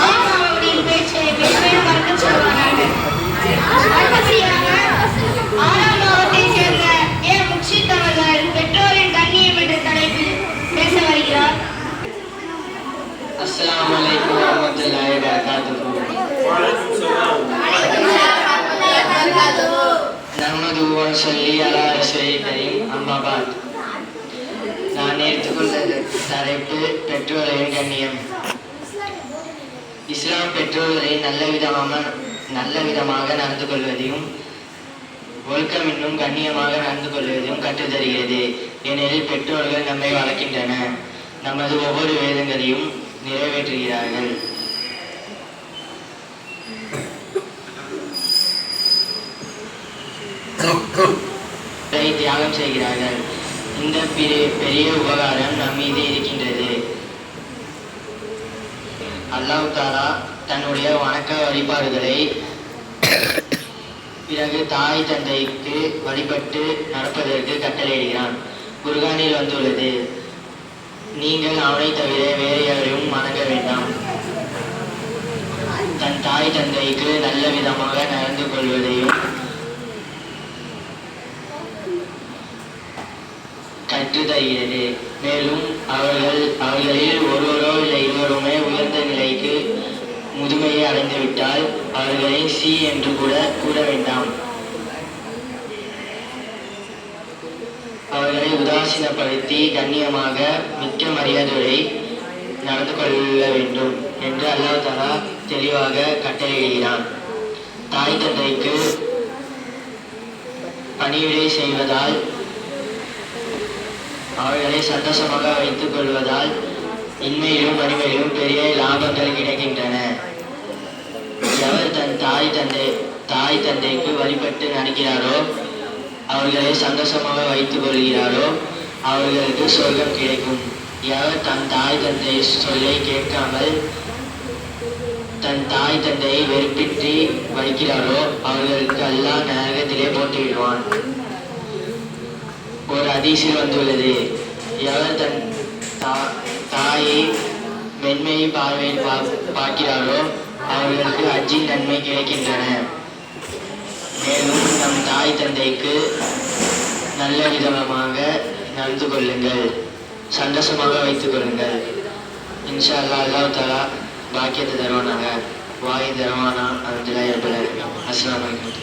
ஆன்மாவுடைய பேச்சை மென்மேலும் ஏ. அலா நான் எடுத்துக்கொண்ட தலைப்பு பெற்றோரின் கண்ணியம் இஸ்லாம் பெற்றோர்களை நல்ல விதமாக நல்ல விதமாக நடந்து கொள்வதையும் ஒழுக்கம் இன்னும் கண்ணியமாக நடந்து கொள்வதையும் கற்றுத்தருகிறது. ஏனெனில் பெற்றோர்கள் நம்மை வளர்க்கின்றன. நமது ஒவ்வொரு வேதங்களையும் நிறைவேற்றுகிறார்கள். தியாகம் செய்கிறார்கள். இந்த பெரிய பெரிய உபகாரம் நம் மீது இருக்கின்றது. அல்லாஹ் தாலா தன்னுடைய வணக்க வழிபாடுகளை பிறகு தாய் தந்தைக்கு வழிபட்டு நடப்பதற்கு கட்டளையிடுகிறான். குர்கானில் வந்துள்ளது. நீங்கள் அவனை தவிர வேறு யாரையும் வணங்க வேண்டாம். தன் தாய் தந்தைக்கு நல்ல விதமாக நடந்து கொள்வதையும் கற்றுத் தருகிறது மேலும் அவர்கள் அவர்களில் ஒருவரோ இல்லை இருவருமே உயர்ந்த நிலைக்கு முதுமையை அடைந்துவிட்டால் அவர்களை சி என்று கூட கூற வேண்டாம். அவர்களை உதாசீனப்படுத்தி கண்ணியமாக மிக்க மரியாதையை நடந்து கொள்ள வேண்டும் என்று அல்லாஹ் தலா தெளிவாக கட்டளையிடுகிறான். தாய் தந்தைக்கு பணிவிடை செய்வதால் அவர்களை சந்தோஷமாக வைத்துக் கொள்வதால் இன்மையிலும் வறுமையிலும் பெரிய லாபங்கள் கிடைக்கின்றன. எவர் தன் தாய் தந்தை தாய் தந்தைக்கு வழிபட்டு நடக்கிறாரோ அவர்களை சந்தோஷமாக வைத்துக் கொள்கிறாரோ அவர்களுக்கு சொர்க்கம் கிடைக்கும். எவர் தன் தாய் தந்தை சொல்லை கேட்காமல் தன் தாய் தந்தையை வெறுப்பிட்டு வைக்கிறாரோ அவர்களுக்கு எல்லா நரகத்திலே போட்டு விடுவான் ஒரு அதிசயம் வந்துள்ளது. எவர் தன் தா- தாயை மென்மையை பார்வையில் பா- பார்க்கிறாரோ அவர்களுக்கு அஜின் நன்மை கிடைக்கின்றன. மேலும் நம் தாய் தந்தைக்கு நல்ல விதமாக நடந்து கொள்ளுங்கள். சந்தோஷமாக வைத்துக் கொள்ளுங்கள். இன்ஷா அல்லா அல்லாஹ் தாலா பாக்கியத்தை தருவானாங்க வாய் தருவானா? அந்த ஏற்பட அஸ்லாம் வலைக்கம்